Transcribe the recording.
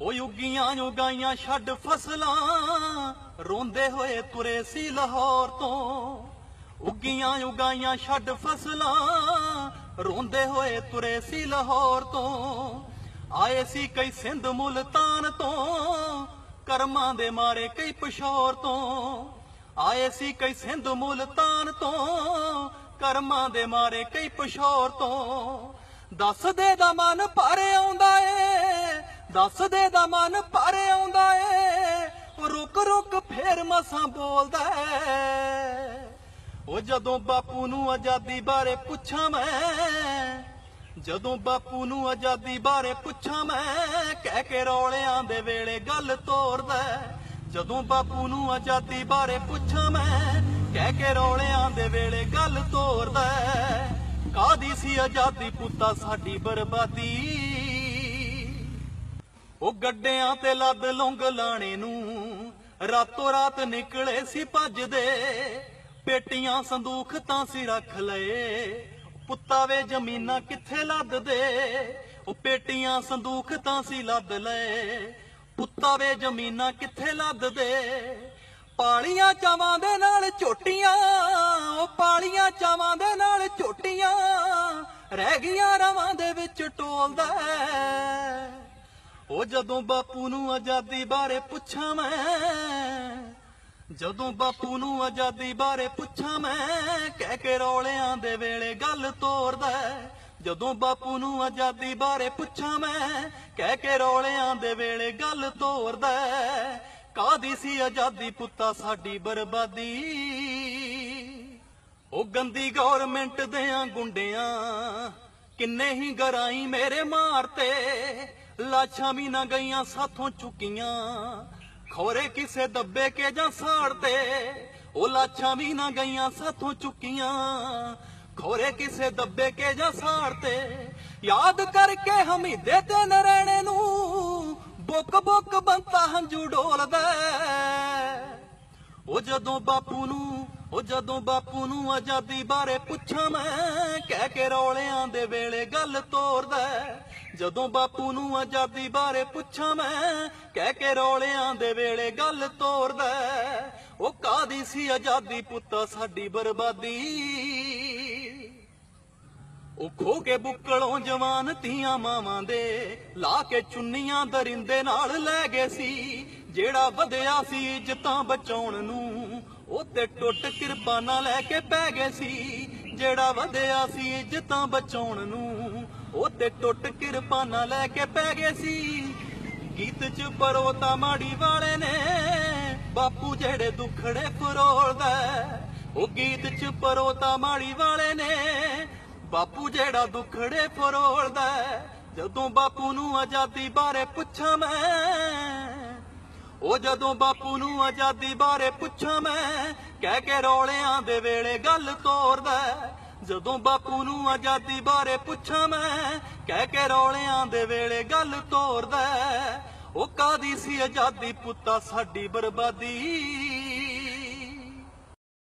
ਉਹ ਯੁੱਗੀਆਂ ਉਗਾਈਆਂ ਛੱਡ ਫਸਲਾਂ। ਰੋਂਦੇ ਹੋਏ ਤੁਰੇ ਸੀ ਲਾਹੌਰ ਤੋਂ। ਉੱਗੀਆਂ ਉਗਾਈਆਂ ਛੱਡ ਫਸਲਾਂ। ਰੋਂਦੇ ਹੋਏ ਤੁਰੇ ਸੀ ਲਾਹੌਰ ਤੋਂ। ਆਏ ਸੀ ਕਈ ਸਿੰਧ ਮੁਲਤਾਨ ਤੋਂ। ਕਰਮਾਂ ਦੇ ਮਾਰੇ ਕਈ ਪਸ਼ੌਰ ਤੋਂ। ਆਏ ਸੀ ਕਈ ਸਿੰਧ ਮੁਲਤਾਨ ਤੋਂ। ਕਰਮਾਂ ਦੇ ਮਾਰੇ ਕਈ ਪਸ਼ੌਰ ਤੋਂ। ਦੱਸ ਦੇ ਦਾ ਮਨ ਭਰ ਆਉਂਦਾ ਏ। ਦੱਸਦੇ ਦਾ ਮਨ ਭਰ ਆਉਂਦਾ ਏ ਉਹ ਰੁਕ ਰੁਕ ਫੇਰ ਮਸਾਂ ਬੋਲਦਾ ਏ ਉਹ ਜਦੋਂ ਬਾਪੂ ਨੂੰ ਆਜ਼ਾਦੀ ਬਾਰੇ ਪੁੱਛਾਂ ਮੈਂ, ਜਦੋਂ ਬਾਪੂ ਨੂੰ ਆਜ਼ਾਦੀ ਬਾਰੇ ਪੁੱਛਾਂ ਮੈਂ, ਕਹਿ ਕੇ ਰੌਲਿਆਂ ਦੇ ਵੇਲੇ ਗੱਲ ਤੋਰਦਾ ਹੈ। ਜਦੋਂ ਬਾਪੂ ਨੂੰ ਆਜ਼ਾਦੀ ਬਾਰੇ ਪੁੱਛਾਂ ਮੈਂ, ਕਹਿ ਕੇ ਰੌਲਿਆਂ ਦੇ ਵੇਲੇ ਗੱਲ ਤੋਰਦਾ ਹੈ। ਕਾਦੀ ਸੀ ਆਜ਼ਾਦੀ ਪੁੱਤਾ ਸਾਡੀ ਬਰਬਾਦੀ ਉਹ ਗੱਡਿਆਂ ਤੇ ਲੱਦ ਲੌਂਗ ਲਾਣੇ ਨੂੰ। ਰਾਤੋਂ ਰਾਤ ਨਿਕਲੇ ਸੀ ਭੱਜਦੇ। ਪੇਟੀਆਂ ਸੰਦੂਖ ਤਾਂ ਸੀ ਰੱਖ ਲਏ। ਪੁੱਤਾ ਵੇ ਜ਼ਮੀਨਾਂ ਕਿੱਥੇ ਲੱਦਦੇ? ਉਹ ਪੇਟੀਆਂ ਸੰਦੂਖ ਤਾਂ ਸੀ ਲੱਦ ਲਏ। ਪੁੱਤਾ ਵੇ ਜ਼ਮੀਨਾਂ ਕਿੱਥੇ ਲੱਦ ਦੇ ਪਾਲੀਆਂ ਚਾਵਾਂ ਦੇ ਨਾਲ ਝੋਟੀਆਂ, ਉਹ ਪਾਲੀਆਂ ਚਾਵਾਂ ਦੇ ਨਾਲ ਝੋਟੀਆਂ। ਰਹਿ ਗਈਆਂ ਰਵਾਂ ਦੇ ਵਿੱਚ ਟੋਲਦਾ ਉਹ ਜਦੋਂ ਬਾਪੂ ਨੂੰ ਆਜ਼ਾਦੀ ਬਾਰੇ ਪੁੱਛਾਂ ਮੈਂ, ਜਦੋਂ ਬਾਪੂ ਨੂੰ ਆਜ਼ਾਦੀ ਬਾਰੇ ਪੁੱਛਾਂ ਮੈਂ, ਕਹਿ ਕੇ ਰੌਲਿਆਂ ਦੇ ਵੇਲੇ ਗੱਲ ਤੋਰਦਾ ਹੈ। ਜਦੋਂ ਬਾਪੂ ਨੂੰ ਆਜ਼ਾਦੀ ਬਾਰੇ ਪੁੱਛਾਂ ਮੈਂ, ਕਹਿ ਕੇ ਰੌਲਿਆਂ ਦੇ ਵੇਲੇ ਗੱਲ ਤੋਰਦਾ ਹੈ। ਕਾਦੀ ਸੀ ਆਜ਼ਾਦੀ ਪੁੱਤਾ ਸਾਡੀ ਬਰਬਾਦੀ ਉਹ ਗੰਦੀ ਗਵਰਨਮੈਂਟ ਦਿਆਂ ਗੁੰਡਿਆਂ, ਕਿੰਨੇ ਹੀ ਗਰਾਈ ਮੇਰੇ ਮਾਰਤੇ ਲਾਸ਼ਾਂ ਵੀ ਨਾ ਗਈਆਂ, ਸਾਥੋਂ ਚੁੱਕੀਆਂ। ਖੋਰੇ ਕਿਸੇ ਦੱਬੇ ਕੇ ਜਾਂ ਸਾੜਤੇ ਉਹ ਲਾਸ਼ਾਂ ਵੀ ਨਾ ਗਈਆਂ, ਸਾਥੋਂ ਚੁੱਕੀਆਂ। ਖੋਰੇ ਕਿਸੇ ਦੱਬੇ ਕੇ ਜਾਂ ਸਾੜ ਤੇ, ਯਾਦ ਕਰਕੇ ਹਮੀਦੇ ਤੇ ਨਰੈਣੇ ਨੂੰ, ਬੁੱਕ ਬੁੱਕ ਬੰਤਾ ਹੰਝੂ ਡੋਲਦਾ। ਉਹ ਜਦੋਂ ਬਾਪੂ ਨੂੰ ਉਹ ਜਦੋਂ ਬਾਪੂ ਨੂੰ ਆਜ਼ਾਦੀ ਬਾਰੇ ਪੁੱਛਾਂ ਮੈਂ, ਕਹਿ ਕੇ ਰੌਲਿਆਂ ਦੇ ਵੇਲੇ ਗੱਲ ਤੋਰਦਾ ਜਦੋਂ ਬਾਪੂ ਨੂੰ ਆਜ਼ਾਦੀ ਬਾਰੇ ਪੁੱਛਾਂ ਮੈਂ, ਕਹਿ ਕੇ ਰੌਲਿਆਂ ਦੇ ਵੇਲੇ ਗੱਲ ਤੋਰਦਾ ਹੈ। ਉਹ ਕਾਦੀ ਸੀ ਆਜ਼ਾਦੀ ਪੁੱਤਾ, ਸਾਡੀ ਬਰਬਾਦੀ? ਉਹ ਖੋ ਕੇ ਬੁੱਕਲੋਂ ਜਵਾਨ ਧੀਆਂ ਮਾਵਾਂ ਦੇ, ਲਾ ਕੇ ਚੁੰਨੀਆਂ ਦਰਿੰਦੇ ਨਾਲ ਲੈ ਗਏ ਸੀ। ਜਿਹੜਾ ਵਧਿਆ ਸੀ ਇੱਜ਼ਤਾਂ ਬਚਾਉਣ ਨੂੰ ਉਹ ਤੇ ਟੁੱਟ ਕਿਰਪਾਨਾਂ ਲੈ ਕੇ ਪੈ ਗਏ ਸੀ। ਜਿਹੜਾ ਵਧਿਆ ਸੀ ਇੱਜ਼ਤਾਂ ਬਚਾਉਣ ਨੂੰ ਉਹ ਤੇ ਟੁੱਟ ਕਿਰਪਾਨਾਂ ਲੈ ਕੇ ਪੈ ਗਏ ਸੀ। ਗੀਤ ਚ ਪਰੋਤਾ ਮਾੜੀ ਵਾਲੇ ਨੇ, ਬਾਪੂ ਜਿਹੜੇ ਦੁਖੜੇ ਫਰੋਲਦਾ ਹੈ। ਉਹ ਗੀਤ ਚ ਪਰੋਤਾ ਮਾੜੀ ਵਾਲੇ ਨੇ, ਬਾਪੂ ਜਿਹੜਾ ਦੁਖੜੇ ਫਰੋਲਦਾ ਜਦੋਂ ਬਾਪੂ ਨੂੰ ਆਜ਼ਾਦੀ ਬਾਰੇ ਪੁੱਛਾਂ ਮੈਂ ਉਹ ਜਦੋਂ ਬਾਪੂ ਨੂੰ ਆਜ਼ਾਦੀ ਬਾਰੇ ਪੁੱਛਾਂ ਮੈਂ, ਕਹਿ ਕੇ ਰੌਲਿਆਂ ਦੇ ਵੇਲੇ ਗੱਲ ਤੋਰਦਾ ਹੈ। ਜਦੋਂ ਬਾਪੂ ਨੂੰ ਆਜ਼ਾਦੀ ਬਾਰੇ ਪੁੱਛਾਂ ਮੈਂ, ਕਹਿ ਕੇ ਰੌਲਿਆਂ ਦੇ ਵੇਲੇ ਗੱਲ ਤੋਰਦਾ ਹੈ। ਉਹ ਕਾਦੀ ਸੀ ਆਜ਼ਾਦੀ ਪੁੱਤਾ, ਸਾਡੀ ਬਰਬਾਦੀ